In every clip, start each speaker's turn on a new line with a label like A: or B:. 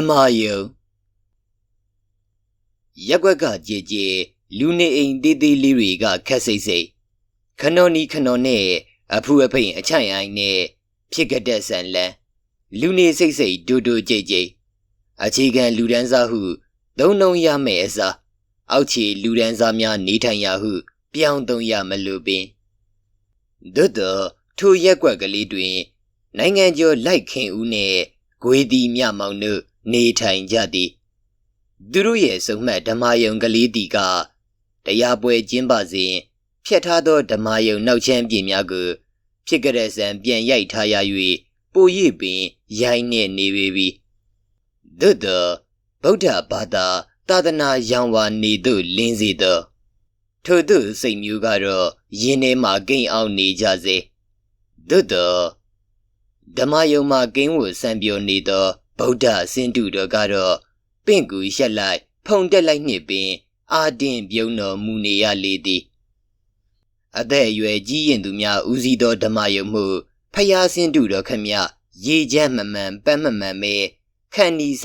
A: ဓမ္မယုံရက်ွက်ကကြည်ကြည်လူနေအိမ်သေးသေးလေးတွေကခက်စိတ်စိတ်ခနော်နီခနော်နဲ့အဖူအဖိန်အချိုင်အိုင်နဲ့ဖြစ်ကတဲ့ဆန်လန်းလူနေစိတ်စိတ်ဒူဒူကြိတ်ကြိတ်အခြေခံလူဒန်းစားဟုသုံးလုံးရမယ်အစားအောက်ခြေလူဒန်းစားများနေထိုင်ရဟု ပြောင်းသုံးရမလို့ပင်သို့တော့ထိုရက်ွက်ကလေးတွင် နိုင်ငံကျော်လိုက်ခင်ဦးနဲ့ဂွေတီမြမောင်တို့ နေထိုင်ကြသည်သူတို့ရဲ့စုံမှတ်ဓမ္မယုံကလေးတီကတရားပွဲကျင်းပစဉ်ဖြတ်ထားသောဓမ္မယုံနောက်ချမ်းပြင်များကိုဖြစ်ကြတဲ့ဆံပြန်ရိုက်ထားရ၍ပိုရည်ပင်ရိုင်းနေနေပေပြီသို့သောဗုဒ္ဓဘာသာသာသနာရောင်ဝါနေသို့လင်းစေသောထို့သို့စိတ်မျိုးကတော့ယင်းထဲမှာကိန်းအောင်နေကြစေသို့သောဓမ္မယုံမှာကင်းဝဆံပြောနေသော ဗုဒ္ဓစင်တုတော်ကတော့ပင့်ကူရက်လိုက်ဖုန်တက်လိုက်နှင့်ပင် အာတင်ပြုံးတော်မူနေရလေသည်အသက်အရွယ်ကြီးရင်သူများဦးစီးသောဓမ္မယုံမှုဖယားစင်တုတော်ခမရေချမ်းမမှန်ပန်းမမှန်ပဲခန္ဒီစ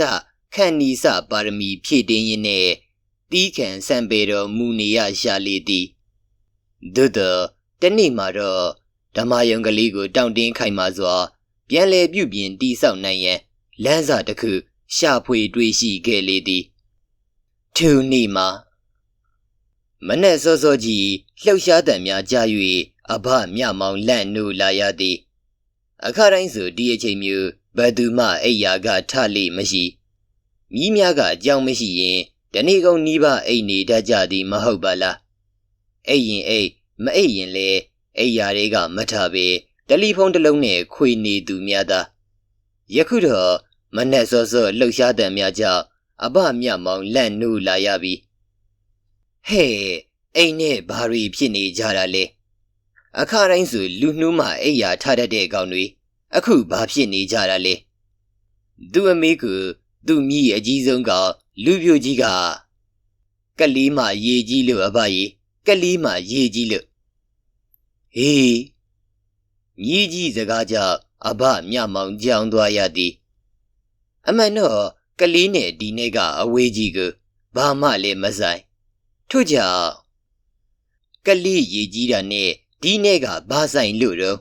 A: ခန္ဒီစပါရမီဖြည့်တင်းရင်းနဲ့တီးခံစံပေတော်မူနေရရှာလေသည်သို့တော့တနေ့မှာတော့ဓမ္မယုံကလေးကိုတောင့်တင်းခိုင်မာစွာပြန်လည်ပြုပြင်တိဆောက်နိုင်ရန် လမ်းစာတစ်ခုရှာဖွေတွေ့ရှိခဲ့လေသည်သူနေ့မှာမနဲ့စောစောကြီးလှုပ်ရှားတံများကြာ၍အဘမြမောင်လန့်နိုးလာရသည်အခါတိုင်းဆိုဒီအချိန်မျိုးဘယ်သူမှအိယာကထလိမရှိမြီးများကအကြောင်းမရှိရင်တနေ့ကုန်နီးပါအိတ်နေတတ်ကြသည်မဟုတ်ပါလားအိတ်ရင်အိတ်မအိတ်ရင်လေအိယာတွေကမထပေတယ်လီဖုန်းတစ်လုံးနဲ့ခွေနေသူများသာယခုတော့ မနဲ့စောစောလှုပ်ရှားတဲ့များကြောင့်အဘမြမောင်လန့်နိုးလာရပြီဟဲ့အိမ်နဲ့ဘာတွေဖြစ်နေကြတာလဲအခါတိုင်းဆိုလူနှူးမှအိယာထားတတ်တဲ့ကောင်တွေအခုဘာဖြစ်နေကြတာလဲသူအမေကသူ့မိအကြီးဆုံးကလူပြိုကြီးကကလေးမှရေကြီးလို့အဘကြီးကလေးမှရေကြီးလို့ဟေးမြည်ကြီးစကားကြောင့်အဘမြမောင်ကြောင်သွားရသည် အမှန်တော့ကလေးနဲ့ဒီနေ့ကအဝေးကြီးကဘာမှလည်းမဆိုင်ထို့ကြောင့်ကလေးရည်ကြီးတာနဲ့ဒီနေ့ကဘာဆိုင်လို့တော့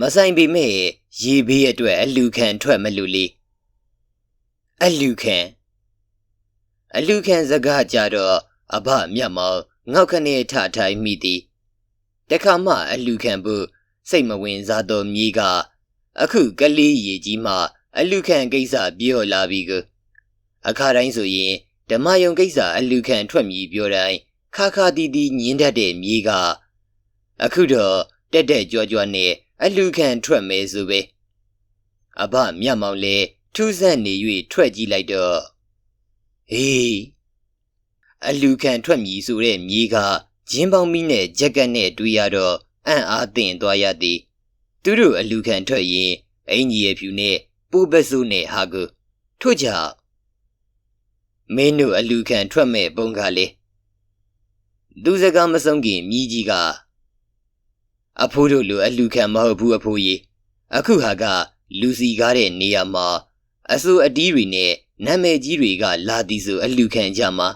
A: မဆိုင်ပေမဲ့ရေဘေးအတွက်အလူခံထွက်မလို့လေအလူခံအလူခံစကားကြတော့အဘမြတ်မောင်ငေါက်ခနဲ့ထထိုင်မိသည်တခါမှအလူခံဖို့စိတ်မဝင်စားသောမြေက အခုကလေးရည်ကြီးမှ အလူခံကိစ္စပြောလာပြီကအခါတိုင်းဆိုရင်ဓမ္မယုံကိစ္စအလူခံထွက်မြည်ပြောတိုင်းခါခါတီးတီးညင်းတတ်တဲ့မြေကအခုတော့တက်တက်ကြွကြွနဲ့အလူခံထွက်မဲဆိုပဲအဘမြတ်မောင်လဲထူးဆန်းနေ၍ထွက်ကြည့်လိုက်တော့ဟေးအလူခံထွက်မြည်ဆိုတဲ့မြေကဂျင်းပေါင်းမီးနဲ့ဂျက်ကက်နဲ့တွေ့ရတော့အံ့အားသင့်သွားရသည် သူတို့အလူခံထွက်ရင်အင်ကြီးရဲ့ဖြူနဲ့ ပူပစုနဲ့ဟာကိုထို့ကြောင့်မင်းတို့အလူခံထွက်မဲ့ပုံကလေသူစကားမဆုံးခင်မြည်ကြီးကအဖိုးတို့လိုအလူခံမဟုတ်ဘူးအဖိုးကြီးအခုဟာက လူစီကားတဲ့နေရာမှာအစိုးအတီးတွေနဲ့နာမည်ကြီးတွေကလာသည်ဆိုအလူခံကြမှာ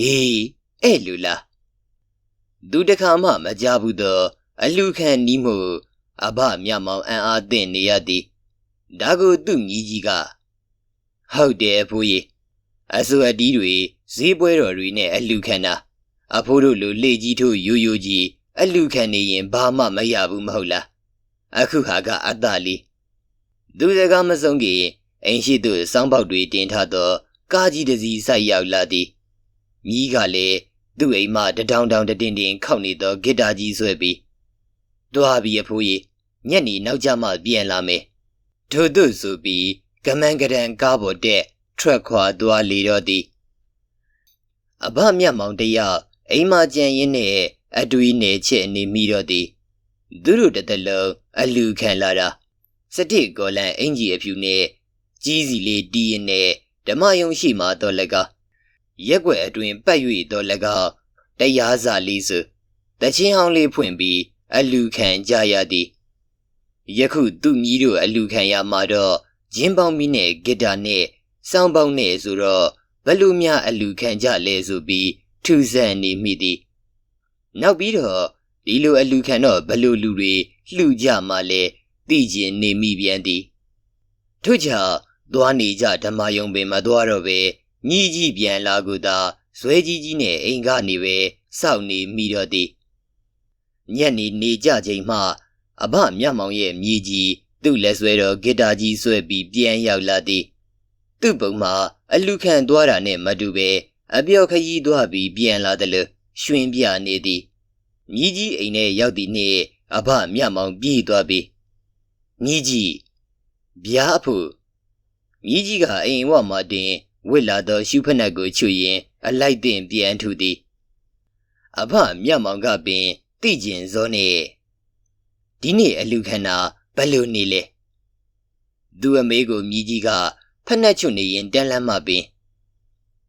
A: ဟေးအဲ့လူလားသူတခါမှမကြဘူးသောအလူခံနီးမှုအဘမြမောင်အံ့အားသင့်နေရသည် ဒါကိုသူ့ညီကြီးကဟုတ်တယ်အဖိုးကြီးအစိုးအတီးတွေဈေးပွဲတော်တွေနဲ့အလူခံတာအဖိုးတို့လိုလေကြီးထို့ယူယူကြီးအလူခံနေရင်ဘာမှမရဘူးမဟုတ်လားအခုဟာကအတ္တလေးသူစကားမဆုံးခင်အိမ်ရှိသူစောင်းပေါက်တွေတင်ထားသော ကားကြီးတစ်စီးဆိုက်ရောက်လာသည်မြီးကလည်းသူ့အိမ်မှတတောင်တောင်တင်းတင်းခောက်နေသောဂစ်တာကြီးဆွဲပြီးတွားပြီးအဖိုးကြီးညက်နေနောက်ကျမှပြန်လာမယ် ထို့သို့ဆိုပြီးကမန်ကရန်ကားပေါ်တက်ထွက်ခွာသွားလေတော့သည်အဘမြတ်မောင်တယောက်အိမ်မှာကြံရင်းနဲ့အတွေးနဲ့ချက်နေမိတော့သည်သူတို့တသက်လုံးအလူခံလာတာစတိကောလန်အင်ကြီးအဖြူနဲ့ကြီးစီလေးတီးရင်နဲ့ဓမ္မယုံရှိမှတော့လကရက်ွက်အတွင်ပတ်၍တော့လကတရားစာလေးစုတချင်းဟောင်းလေးဖွင့်ပြီးအလူခံကြရသည် ယခုသူ့မြီးတို့အလူခံရမှာတော့ဂျင်းပေါင်းမီနဲ့ဂီတာနဲ့စောင်းပေါင်းနဲ့ဆိုတော့ဘလို့များအလူခံကြလဲဆိုပြီးထူဆန်နေမိသည်နောက်ပြီးတော့ဒီလိုအလူခံတော့ဘလို့လူတွေလှူကြမှလဲသိကျင်နေမိပြန်သည်ထို့ကြောင့်သွားနေကြဓမ္မယုံပင်မသွားတော့ပဲညီကြီးပြန်လာကူသာဇွဲကြီးကြီးနဲ့အိမ်ကနေပဲစောင့်နေမိတော့သည်ညနေနေကြချိန်မှ အဘမြတ်မောင်ရဲ့မြေကြီးသူ့လက်ဆွဲတော်ဂီတာကြီးဆွဲပြီးပြန်ရောက်လာသည်သူ့ပုံမှာအလူခံသွားတာနဲ့မတူပဲအပြော့ခရီးသွားပြီးပြန်လာတယ်လို့ရွှင်ပြနေသည်မြေကြီးအိမ်ထဲရောက်သည်နှင့်အဘမြတ်မောင်ပြေးသွားပြီးမြေကြီးဗျာအဖို့မြေကြီးကအိမ်ဝမှာတင်ဝစ်လာသောရှုဖက်နှက်ကိုချွေရင် အလိုက်တင်ပြန်ထူသည်အဘမြတ်မောင်ကပင်တိကျင်စောနေ ဒီနေ့အလူခန္ဓာဘယ်လိုနေလဲသူအမေကိုမြည်ကြီးကဖက်နှက်ချွတ်နေရင်တန်းလန်းမှပင်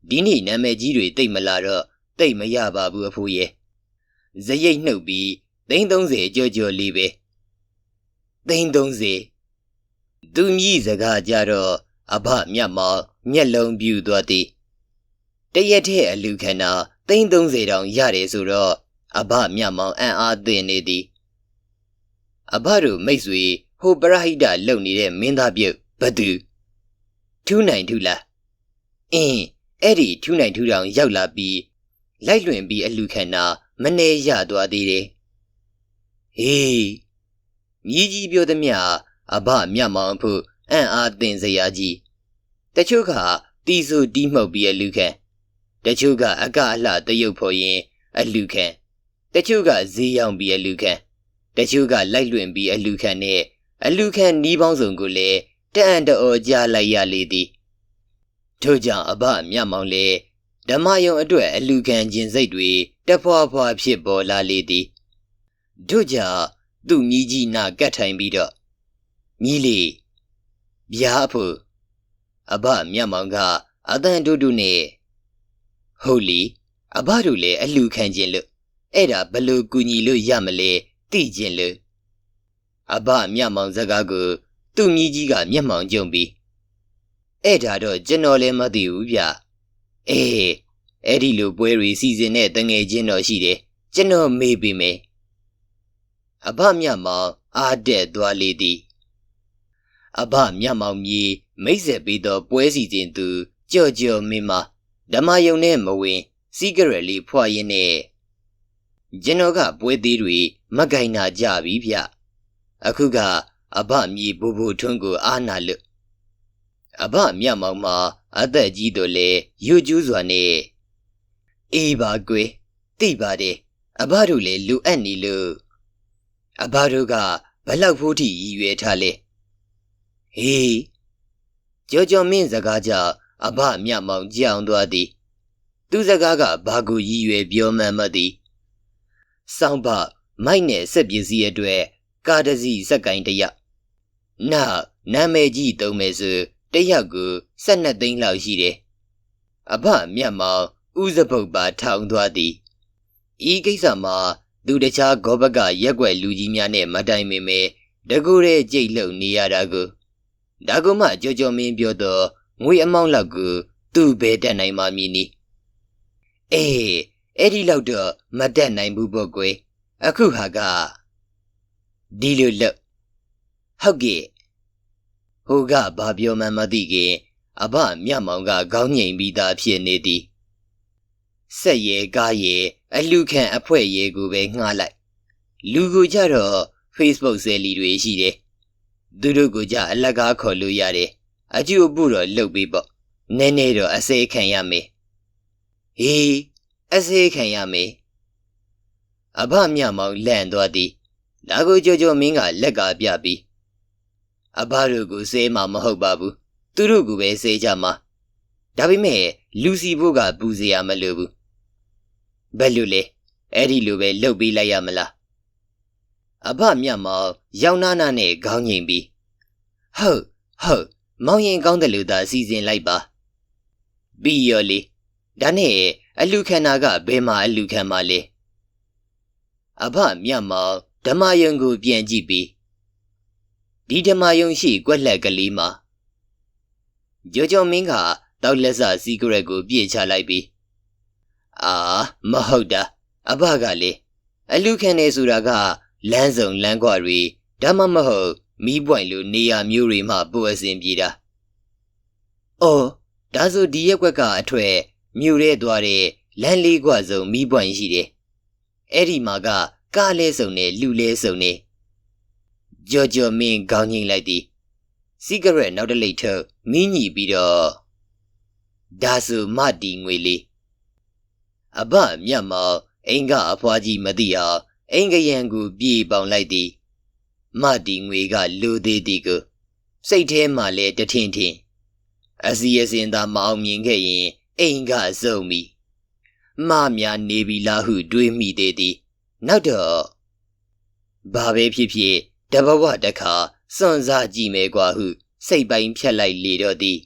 A: ဒီနေ့နာမည်ကြီးတွေတိတ်မလာတော့တိတ်မရပါဘူးအဖိုးရဲ့ဇရိတ်နှုတ်ပြီးသိန်း30ကြော်ကြော်လေးပဲသိန်း30သူမြည်စကားကြတော့အဘမြတ်မောင်မျက်လုံးပြူသွားသည်တရက်ထဲအလူခန္ဓာသိန်း30တောင်ရတယ်ဆိုတော့အဘမြတ်မောင်အံ့အားသင့်နေသည် အဘတို့မိတ်ဆွေဟိုပရဟိတလုံနေတဲ့မင်းသားပြုတ်ဘသူထူးနိုင်ထူးလားအင်းအဲ့ဒီထူးနိုင်ထူးတောင်ရောက်လာပြီးလိုက်လွင်ပြီးအလူခန္ဓာမနေရသွားသေးတယ်ဟေးမြည်ကြီးပြောသည်မြအဘမြတ်မောင်ဖို့အံ့အားသင့်စရာကြီးတချို့ကတီဆူတီးမှုတ်ပြီးအလူခံတချို့ကအကအလှတရုပ်ဖို့ရင်အလူခံတချို့ကဈေးရောင်းပြီးအလူခံ တချို့ကလိုက်လွင်ပြီးအလူခံနဲ့အလူခံနီးပေါင်းစုံကိုလည်းတအံ့တော်ကြားလိုက်ရလေသည်ထို့ကြောင့်အဘမြတ်မောင်လေဓမ္မယုံအတွက်အလူခံခြင်းစိတ်တွေတဖွာဖွာဖြစ်ပေါ်လာလေသည်တို့ကြောင့်သူ့မြည်ကြီးနာကတ်ထိုင်ပြီးတော့မြည်လေဗျာဖို့အဘမြတ်မောင်ကအတန်တူတူနဲ့ဟုတ်လီအဘတို့လည်းအလူခံခြင်းလို့အဲ့ဒါဘလို့ကူညီလို့ရမလဲ သိခြင်းလို့အဘမြတ်မောင်စကားကိုသူ့မြည်ကြီးကမျက်မှောင်ကြုံပြီးအဲ့ဒါတော့ကျွန်တော်လည်းမသိဘူးဗျအေးအဲ့ဒီလိုပွဲတွေစီစဉ်တဲ့တငယ်ချင်းတော်ရှိတယ်ကျွန်တော်မေးပေးမယ်အဘမြတ်မောင်အားတဲ့သွားလေသည်အဘမြတ်မောင်မြေမိတ်ဆက်ပြီးတော့ပွဲစီစဉ်သူကြော့ကြော့မင်းမဓမ္မယုံနဲ့မဝင်စီဂရက်လေးဖွာရင်းနဲ့ကျွန်တော်ကပွဲသေးတွေ မဂိုင်နာကြပြီဗျအခုကအဘမြေဘူဘူထွန်းကိုအားနာလို့အဘမြတ်မောင်မှာအသက်ကြီးတော့လေယူကျူးစွာနဲ့အေးပါကွယ်သိပါတယ်အဘတို့လည်းလူအပ်နေလို့အဘတို့ကဘလောက်ဖို့ထိရည်ရွယ်ထားလဲဟေးကြောကြောမင်းစကားကြောင့်အဘမြတ်မောင်ကြောင်သွားသည်သူစကားကဘာကိုရည်ရွယ်ပြောမှန်းမသိစောင်းပ မိုက်နဲ့စက်ပစ္စည်းအတွက်ကာတစီစက်ကင်တရနောက်နာမည်ကြီးသုံးမယ်ဆိုတရက်ကို12သိန်းလောက်ရှိတယ်အဘမြတ်မောင်ဥစပုတ်ပါထောင်သွားသည်ဤကိစ္စမှာသူတခြားဂောဘကရက်ွက်လူကြီးများနဲ့မတိုင်မင်မဲတကူတဲ့ကြိတ်လုံနေရတာကိုဒါကမှကြောကြောမင်းပြောတော့ငွေအမောင်းလောက်ကိုသူ့ဘဲတက်နိုင်မှမည်နီအေးအဲ့ဒီလောက်တော့မတက်နိုင်ဘူးပေါ့ကွယ် အခုဟာကဒီလိုလို့ဟုတ်ကဲ့ဟိုကဘာပြောမှမသိခင်အဘမြတ်မောင်ကခေါင်းငိမ်ပြီးသားဖြစ်နေသည်ဆက်ရဲကားရဲအလူခံအဖွဲ့ရဲကိုပဲငှားလိုက် လူကိုကြတော့ Facebook ဆယ်လီတွေရှိတယ်သူတို့ကိုကြအလကားခေါ်လို့ရတယ်အကျိုးပုတော့လုပ်ပြီးပေါ့နည်းနည်းတော့အစေခံရမယ်ဟေးအစေခံရမယ် အဘမြမောင်လန့်သွားသည်ဒါကိုကြောကြောမင်းကလက်ကပြပြီးအဘတို့ကိုစေးမှာမဟုတ်ပါဘူးသူတို့ကပဲစေးကြမှာဒါပေမဲ့လူစီဖို့ကပူစရာမလိုဘူးဘယ်လိုလဲအဲ့ဒီလိုပဲလှုပ်ပေးလိုက်ရမလားအဘမြတ်မောင်ရောင်နာနာနဲ့ခေါင်းငိမ်ပြီးဟုတ်ဟုတ်မောင်ရင်ကောင်းတယ်လို့သာစီစဉ်လိုက်ပါပြီးရောလေဒါနဲ့အလူခန္ဓာကဘယ်မှာအလူခံမှာလဲ အဘမြတ်မောင်ဓမ္မယုံကိုပြန်ကြည့်ပြီးဒီဓမ္မယုံရှိကွက်လက်ကလေးမှာကြောကြောမင်းကတောက်လက်စစီကရက်ကိုပြေချလိုက်ပြီးအာမဟုတ်တာအဘကလေအလူခံနေဆိုတာကလမ်းစုံလမ်းကွာတွေဒါမှမဟုတ်မီးပွိုင်လိုနေရာမျိုးတွေမှပိုအစင်ပြေတာ။အော်ဒါဆိုဒီရက်ကွက်က အထွဲမြို့ရဲသွားတဲ့လမ်းလေးကွာစုံမီးပွိုင်ရှိတယ်။ အဲ့ဒီမှာကကားလဲစုံနဲ့လူလဲစုံနေကြောကြောမင်းကောင်းငိမ့်လိုက်သည်စီဂရက်နောက်တစ်လိတ်ထုတ်မင်းညီပြီးတော့ဒါဆိုမတီငွေလေးအဘမြတ်မောင်အင်္ဂအဖွားကြီးမသိအောင်အင်္ဂယံကိုပြေပေါင်လိုက်သည်မတီငွေကလူသေးသည်ကိုစိတ်ထဲမှာလဲတထင်ထင်အစီအစဉ်သာမအောင်မြင်ခဲ့ရင်အိမ်ကစုံပြီ မများနေပြီလားဟုတွေးမိသေးသည်နောက်တော့ဘာပဲဖြစ်ဖြစ်တဘဝတခါစွန့်စားကြည့်မယ်ကွာဟု စိတ်ပိုင်းဖြတ်လိုက်လေတော့သည်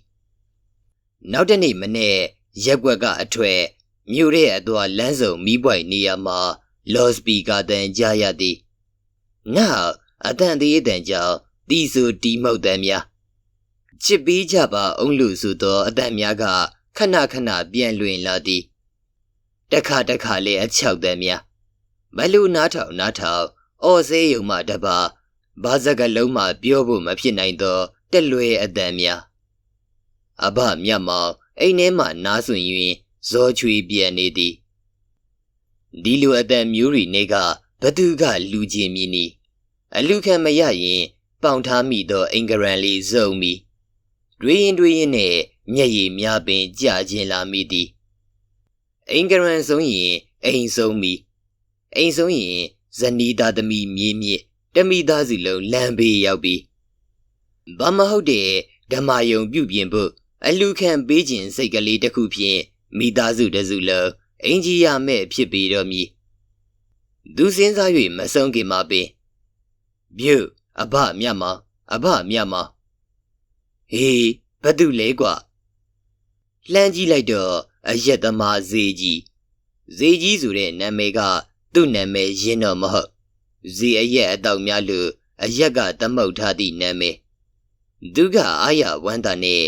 A: နောက်တနေ့မနေ့ရက်ွက်ကအထွဲမြို့ရဲ့အသွာလမ်းစုံမီးပွိုင်နေရာမှာလော့စပီကာတန်ကြားရသည်နောက်အတန်သေးတန်ကြောင့်တီဆူတီမှုတ်တန်များချစ်ပြီးကြပါအောင်လို့ဆိုသောအတန်များကခဏခဏပြန်လွင်လာသည် တခါတခါလေအချောက်တန်များဘလူနားထောင်နားထောင်အော်စေးယုံမှတပါဘာစကလုံးမှပြောဖို့မဖြစ်နိုင်သောတက်လွယ်အတန်များအဘမြတ်မောင်အိမ်ထဲမှနားဆွင်၍ဇောချွေပြန်နေသည်ဒီလိုအတန်မျိုးရီနေကဘသူကလူချင်းမြည်နီအလူခံမရရင် ပေါင်ထားမိသောအင်္ဂရန်လေးစုံမီတွေးရင်တွေးရင်နဲ့မျက်ရည်များပင်ကြာခြင်းလာမိသည် အင်္ဂရန်ဆုံးရင်အိမ်ဆုံးမီအိမ်ဆုံးရင်ဇနီးသားသမီးမြေးမြစ်တမိသားစုလုံးလမ်းဘေးရောက်ပြီးဘာမဟုတ်တဲ့ဓမ္မယုံပြုပြင်ဖို့အလူခံပေးခြင်းစိတ်ကလေးတစ်ခုဖြင့်မိသားစုတစုလုံးအင်ကြီးရမဲ့ဖြစ်ပြီးတော့မည်သူစင်းစား၍မဆုံးခင်မှာပင်ပြုတ်အဘမြတ်မအဘမြတ်မဟေးဘသူလဲကွာလှမ်းကြည့်လိုက်တော့အရက်သမားဈေးကြီးဈေးကြီးဆိုတဲ့နာမည်ကသူ့နာမည်ရင်းတော့မဟုတ်ဈေးအရက်အတော့များလို့အရက်ကသမုတ်ထားသည့်နာမည်သူကအာရဝမ်းတာနဲ့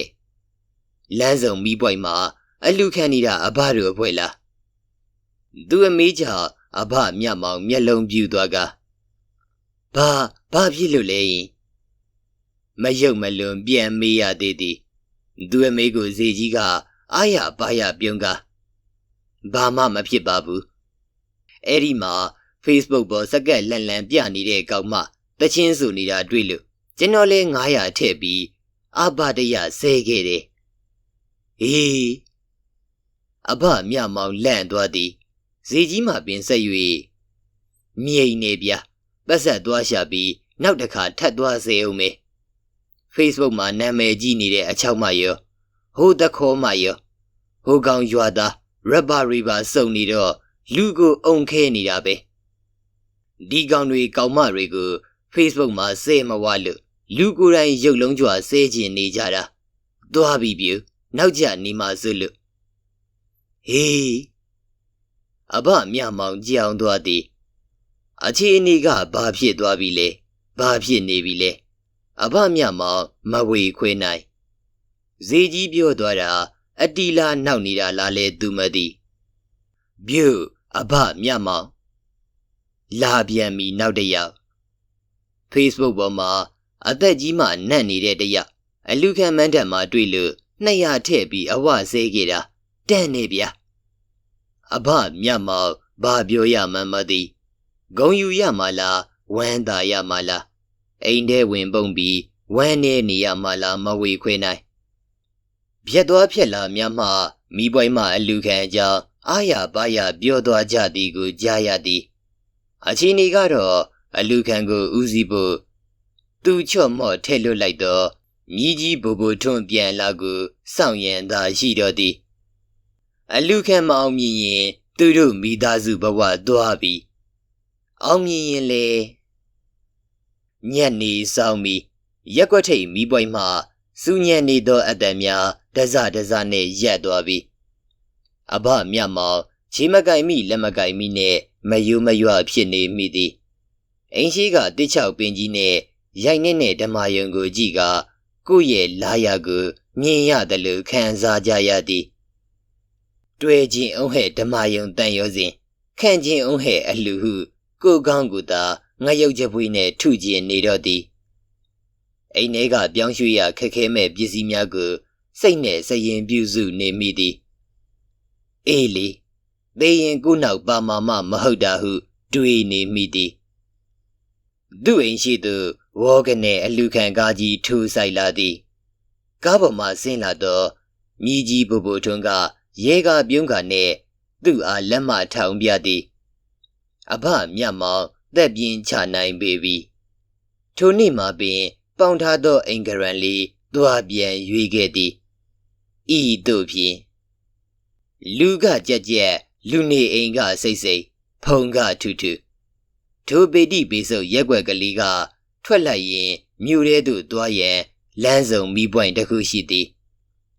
A: လမ်းစုံမီးပွိုင်မှာအလူခံနေတာအဘတို့အဖွဲလားသူအမေးချအဘမြတ်မောင်မျက်လုံးပြူသွားကဘာဘာဖြစ်လို့လဲယင်မယုတ်မလွန်ပြန်မေးရသေးသည်သူအမေကိုဇေကြီးက အာရပါရပြုံးကဘာမှမဖြစ်ပါဘူးအဲ့ဒီမှာ Facebook ပေါ်စကက်လန်လန်ပြနေတဲ့ကောင်မတချင်းစုနေတာတွေ့လို့ကျွန်တော်လဲ900ထည့်ပြီးအဘတရဆဲခဲ့တယ်ဟေးအဘမြမောင်လန့်သွားသည်ဇေကြီးမှပင်ဆက်၍မြိန်နေဗျာပတ်ဆက်သွားရှာပြီးနောက်တစ်ခါထပ်သွားစေအောင်မေ Facebook မှာနာမည်ကြီးနေတဲ့အချောက်မရော ဟိုတခေါ်မရောဟိုကောင်ရွာသား rubber river စုံနေတော့လူကိုအုံခဲနေတာပဲဒီကောင်တွေကောင်မတွေကို Facebook မှာစေမဝလို့လူကိုယ်တိုင်ရုပ်လုံးကြွားဆဲကျင်နေကြတာသွားပြီပြူနောက်ကျနေမှစွလို့ဟေးအဘမြမောင်ကြောင်သွားသည်အခြေအနေကဘာဖြစ်သွားပြီလဲဘာဖြစ်နေပြီလဲအဘမြမောင်မဝေခွေနိုင် ဇေကြီးပြောသွားတာအတီလာနောက်နေတာလားလဲသူမသိပြူအဘမြမောင်လာပြန်ပြီနောက်တစ်ယောက် Facebook ပေါ်မှာအသက်ကြီးမှနတ်နေတဲ့တယောက်အလူခံမန်းတက်မှာတွေ့လို့200ထည့်ပြီးအဝစေးခဲ့တာတန့်နေဗျာအဘမြတ်မောင်ဘာပြောရမှန်းမသိဂုံယူရမလားဝမ်းသာရမလားအိမ်ထဲဝင်ပုံပြီးဝမ်းနေနေရမလားမဝေခွေနိုင် ပြက်သွားဖြစ်လာမြတ်မှမိပွိုင်းမှအလူခံကြောင့်အာရပါရပြောသွားကြသည်ကိုကြားရသည်အချင်းဤကတော့အလူခံကိုဦးစီးဖို့သူချော့မော့ထဲလွတ်လိုက်တော့မြည်ကြီးဘူဘူထွန်းပြန်လာကိုစောင့်ရန်သာရှိတော့သည်အလူခံမအောင်မြင်ရင်သူတို့မိသားစုဘဝသွားပြီအောင်မြင်ရင်လေညက်နေဆောင်မီရက်ွက်ထိတ်မိပွိုင်းမှစူးညံနေသောအတန်များ တစတစနဲ့ရက်သွားပြီအဘမြတ်မောင်ချီမကင်မိလက်မကင်မိနဲ့မယိုးမရွဖြစ်နေမိသည်အင်းရှိကတစ်ချောက်ပင်ကြီးနဲ့ရိုက်နေနဲ့ဓမ္မယုံကိုကြည့်ကကိုယ့်ရဲ့လာရကိုမြင်ရတယ်လို့ခံစားကြရသည်တွေ့ခြင်းအောင်ဟဲ့ဓမ္မယုံတန်ရောစဉ်ခံခြင်းအောင်ဟဲ့အလူဟုကိုယ်ကောင်းကိုသာငရုတ်ချက်ပွေးနဲ့ထုကျင်နေတော့သည်အိမ်ထဲကပြောင်းရွှေ့ရခက်ခဲမဲ့ပစ္စည်းများကို စိတ်နဲ့စရင်ပြုစုနေမိသည်အေးလေသေရင်ကိုနောက်ပါမာမမဟုတ်တာဟု တွေးနေမိသည်သူ့အိမ်ရှိသူဝေါကနေအလူခံကားကြီးထိုးဆိုင်လာသည်ကားပေါ်မှဆင်းလာတော့မြည်ကြီးပူပူထွန်းကရဲကပြုံးကနဲ့သူ့အားလက်မထောင်ပြသည်အဘမြတ်မောင်သက်ပြင်းချနိုင်ပေပြီထိုနေ့မှပင် ပေါင်ထားသောအင်္ဂရန်လေးသွားပြန်ရွေခဲ့သည် ဤတို့ဖြင့်လူကကြက်ကြက်လူနေအိမ်ကစိတ်စိတ်ဖုံကထူထူထိုပေတိပေစုပ်ရက်ွက်ကလေးကထွက်လိုက်ရင်မြို့ထဲသို့သွားရန်လမ်းစုံမီးပွိုင်တစ်ခုရှိသည်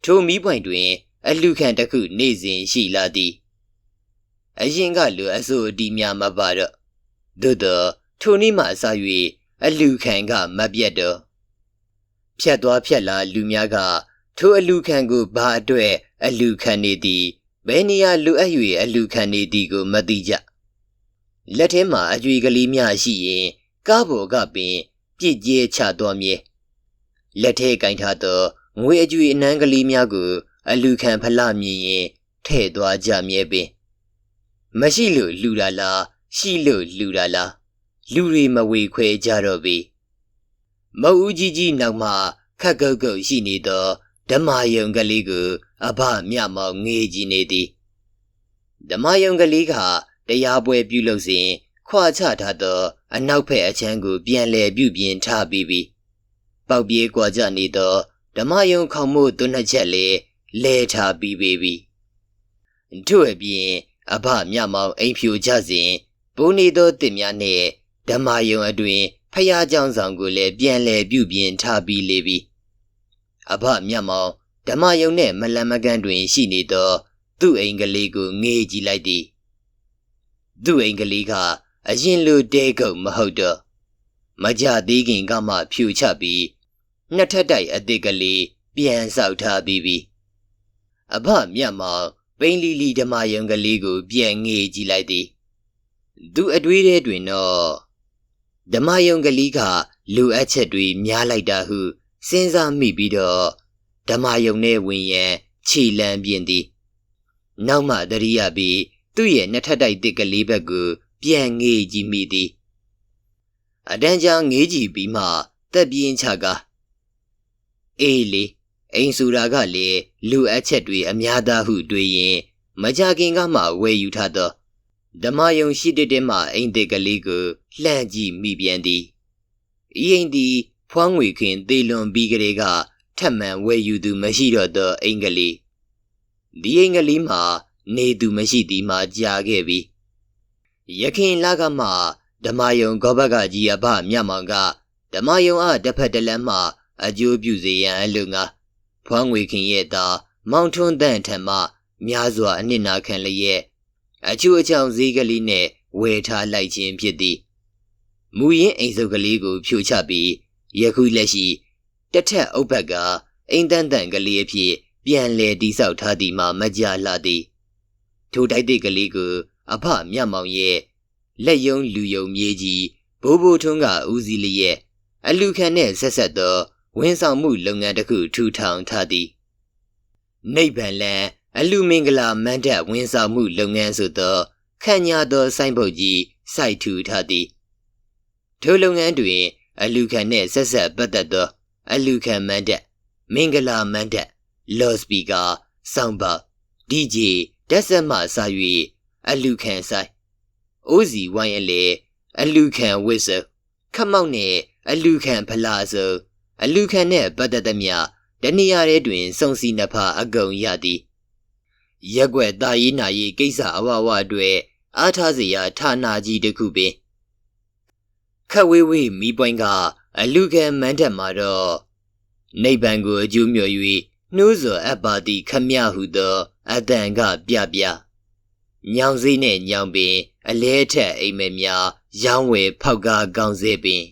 A: ထိုမီးပွိုင်တွင် အလူခံတစ်ခုနေစဉ်ရှိလာသည်အရင်ကလူအစိုးအတီးများမပါတော့သို့တော့ထိုနေ့မှအစ၍အလူခံကမပြတ်တော့ဖြတ်သွားဖြတ်လာလူများက ထိုအလူခံကိုဘာအတွက်အလူခံနေသည်ဘယ်နေရာလူအပ်၍အလူခံနေသည်ကိုမသိကြလက်ထဲမှာအကြွေကလေးများရှိရင်ကားပေါ်ကပင် ပြစ်ကျဲချတော်မြဲလက်ထဲကင်ထားသောငွေအကြွေအနှမ်းကလေးများကို အလူခံဖလာမြင်ရင်ထဲ့သွားကြမြဲပင် မရှိလို့လူတာလားရှိလို့လူတာလားလူတွေမဝေခွဲကြတော့ပေမအူးကြီးကြီးနောက်မှခက်ကုတ်ကုတ်ရှိနေသော ဓမ္မယုံကလေးကိုအဘမြမောင်ငေးကြည့်နေသည်ဓမ္မယုံကလေးကတရားပွဲပြုလုပ်စဉ်ခွာချထားသော အနောက်ဖက်အချမ်းကို ပြန်လည်ပြုပြင်ထားပြီးပြီပေါက်ပြေးကွာကြနေသောဓမ္မယုံခေါမို့သွနှစ်ချက်လေလဲထားပြီးပြီတို့အပြင်အဘမြမောင်အိမ်ဖြူကြစဉ်ပိုးနေသောတစ်များနှင့်ဓမ္မယုံအတွင်ဖျားเจ้าဆောင်ကိုလည်းပြန်လည်ပြုပြင်ထားပြီးလေပြီ အဘမြမောင်ဓမ္မယုံနှင့်မလန်မကန်တွင် ရှိနေသော သူ့အိမ်ကလေးကိုငေးကြည့်လိုက်သည်သူ့အိမ်ကလေးကအရင်လိုတဲကုတ်မဟုတ်တော့မကြသေးခင်ကမှဖြူချပြီးနှစ်ထပ်တိုက်အသစ်ကလေးပြန်ဆောက်ထားပြီးပြီအဘမြတ်မောင်ပိန်လီလီဓမ္မယုံကလေးကို ပြန်ငေးကြည့်လိုက်သည်သူအတွေးထဲတွင်တော့ဓမ္မယုံကလေးကလူအပ်ချက်တွေများလိုက်တာဟု စဉ်းစားမိပြီးတော့ဓမ္မယုံနဲ့ဝင်ရန်ခြေလန်းပြင်းသည်နောက်မှတရိယာပြီးသူ့ရဲ့နှစ်ထပ်တိုက်တစ်ကလေးဘက်ကိုပြန်ငေးကြည့်မိသည်အတန်းချာငေးကြည့်ပြီးမှတက်ပြင်းချကားအေးလေအိမ်ဆိုတာကလေလူအပ်ချက်တွေအများသားဟုတွေးရင် မကြခင်ကမှဝယ်ယူထားသောဓမ္မယုံရှိတဲ့တဲ့မှအိမ်တဲ့ကလေးကိုလှမ်းကြည့်မိပြန်သည်ဤအိမ်သည် ဖွားငွေခင်သေလွန်ပြီးကလေးကထက်မှန်ဝယ်ယူသူမရှိတော့သောအိမ်ကလေးဒီအိမ်ကလေးမှာနေသူမရှိသည်မှကြာခဲ့ပြီယခင်လကမှဓမ္မယုံဂောဘကကြီးအဘမြတ်မောင်ကဓမ္မယုံအားတစ်ဖက်တစ်လမ်းမှအကျိုးပြုစေရန်အလို့ငါဖွားငွေခင်ရဲ့သားမောင်ထွန်းတန့်ထံမှများစွာအနစ်နာခံလျက်အချို့အချောင်ဈေးကလေးနဲ့ဝယ်ထားလိုက်ခြင်းဖြစ်သည်မူရင်းအိမ်စုပ်ကလေးကိုဖြိုချပြီး ယခုလက်ရှိတစ်ထက်အုပ်ဘက်ကအိမ်တန်တန်ကလေးအဖြစ်ပြန်လဲတိဆောက်ထားသည်မှာမကြလာသည်ထိုတိုက်တဲ့ကလေးကိုအဖမြတ်မောင်ရဲ့လက်ယုံလူယုံမြေကြီးဘိုးဘိုးထွန်းကဦးစီးလျက်အလူခံနဲ့ဆက်ဆက်သောဝန်ဆောင်မှုလုပ်ငန်းတစ်ခုထူထောင်ထားသည်နိဗ္ဗာန်လန်အလူမင်္ဂလာမန္တဝန်ဆောင်မှုလုပ်ငန်းဆိုသောခန့်ညာသောစိုင်းပုတ်ကြီးစိုက်ထူထားသည်ထိုလုပ်ငန်းတွင် အလူခံနှင့်ဆက်ဆက်ပတ်သက်သောအလူခံမန္တမင်္ဂလာမန္တလော့စပီကာဆောင်းပါဒီဂျေတက်ဆက်မှစ၍အလူခံဆိုင်အိုးစီဝိုင်းအလေအလူခံဝစ်စခမောက်နှင့်အလူခံဖလာစုံအလူခံနှင့်ပတ်သက်သမျှတနေရာထဲတွင်စုံစီနှဖအကုန်ရသည်ရက်ွက်တာရေးနာရေးကိစ္စအဝဝအတွက်အားထားစရာဌာနကြီးတစ်ခုပင် ခက်ဝေးဝေးမိပွိုင်းကအလူခံမန်းတက်မှာတော့နိဗ္ဗာန်ကိုအကျိုးမြော်၍နှိုးစော်အပ်ပါသည်ခမဟုသောအတန်ကပြပြညောင်စည်းနဲ့ညောင်ပင် အလဲထက်အိမ်မက်များရောင်းဝယ်ဖောက်ကားကောင်းစေပင်